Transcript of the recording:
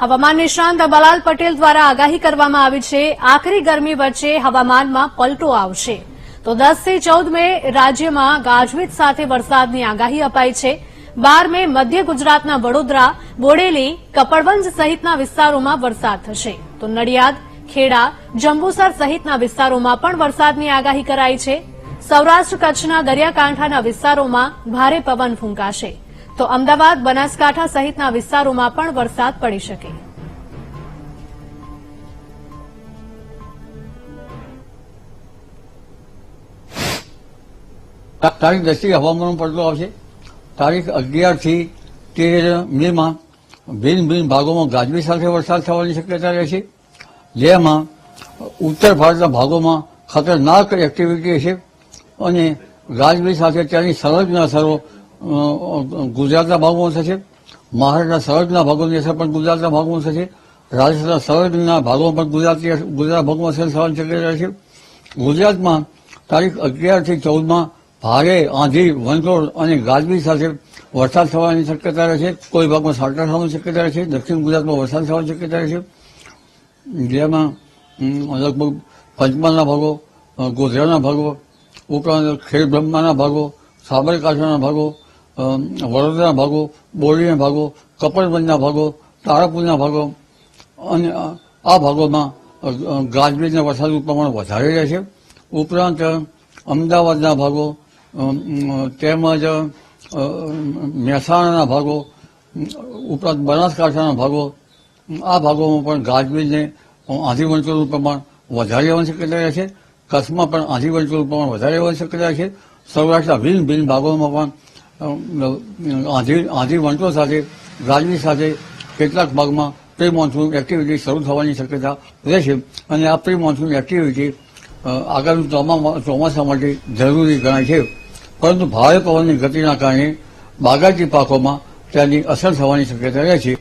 હવામાન નિષ્ણાંત બલાલ પટેલ દ્વારા આગાહી કરવામાં આવી છે, આખરી ગરમી વચ્ચે હવામાનમાં પલટો આવશે. તો દસથી ચૌદ મે રાજ્યમાં ગાજવીજ સાથે વરસાદની આગાહી અપાઈ છે. બાર મે મધ્ય ગુજરાતના વડોદરા, બોડેલી, કપડવંજ સહિતના વિસ્તારોમાં વરસાદ થશે. તો નડિયાદ, ખેડા, જંબુસર સહિતના વિસ્તારોમાં પણ વરસાદની આગાહી કરાઈ છે. સૌરાષ્ટ્ર કચ્છના દરિયાકાંઠાના વિસ્તારોમાં ભારે પવન ફૂંકાશે. તો અમદાવાદ, બનાસકાંઠા સહિતના વિસ્તારોમાં પણ વરસાદ પડી શકે. તારીખ દસથી હવામાન પડતો આવશે. તારીખ અગિયારથી તેર મેમાં ભિન્ન ભિન્ન ભાગોમાં ગાજવી સાથે વરસાદ થવાની શક્યતા રહેશે. જેમાં ઉત્તર ભારતના ભાગોમાં ખતરનાક એક્ટિવિટી હશે અને ગાજવી સાથે ત્યાંની સરહદના અસરો ગુજરાતના ભાગોમાં થશે મહારાષ્ટ્રના સરહદના ભાગોની અસર પણ ગુજરાતના ભાગોમાં થશે રાજસ્થાનના સરહદના ભાગોમાં પણ ગુજરાતી ગુજરાત ભાગમાં અસર થવાની શક્યતા રહેશે ગુજરાતમાં તારીખ અગિયારથી ચૌદમાં ભારે આંધી વંટોળ અને ગાજવી સાથે વરસાદ થવાની શક્યતા રહેશે કોઈ ભાગમાં સાટા થવાની શક્યતા રહેશે દક્ષિણ ગુજરાતમાં વરસાદ થવાની શક્યતા રહેશે જેમાં લગભગ પંચમહાલના ભાગો ગોધરાના ભાગો, ઉપરાંત ખેડ બ્રહ્માના ભાગો, સાબરકાંઠાના ભાગો વડોદરાના ભાગો બોરીના ભાગો કપડબંધના ભાગો, તારાપુરના ભાગો, અને આ- ભાગોમાં ગાજવીજના વરસાદનું પ્રમાણ વધારે રહેશે ઉપરાંત, અમદાવાદના ભાગો તેમજ મહેસાણાના ભાગો, ઉપરાંત બનાસકાંઠાના ભાગો, આ ભાગોમાં પણ ગાજવીજને આંધી વંટોળનું પ્રમાણ વધારે રહેવાની શક્યતા રહેશે કચ્છમાં પણ આંધી વંટોળનું પ્રમાણ વધારે રહેવાની શક્યતા રહેશે સૌરાષ્ટ્રના ભિન્ન ભિન્ન ભાગોમાં પણ આંધી વંટો સાથે ગાજવી સાથે કેટલાક ભાગમાં પ્રી મોન્સૂન એક્ટિવિટી શરૂ થવાની શક્યતા રહેશે અને આ પ્રી મોન્સૂન એક્ટિવિટી આગામી ચોમાસા માટે જરૂરી ગણાય છે. પરંતુ ભારે પવનની ગતિના કારણે બાગાયતી પાકોમાં તેની અસર થવાની શક્યતા રહે છે.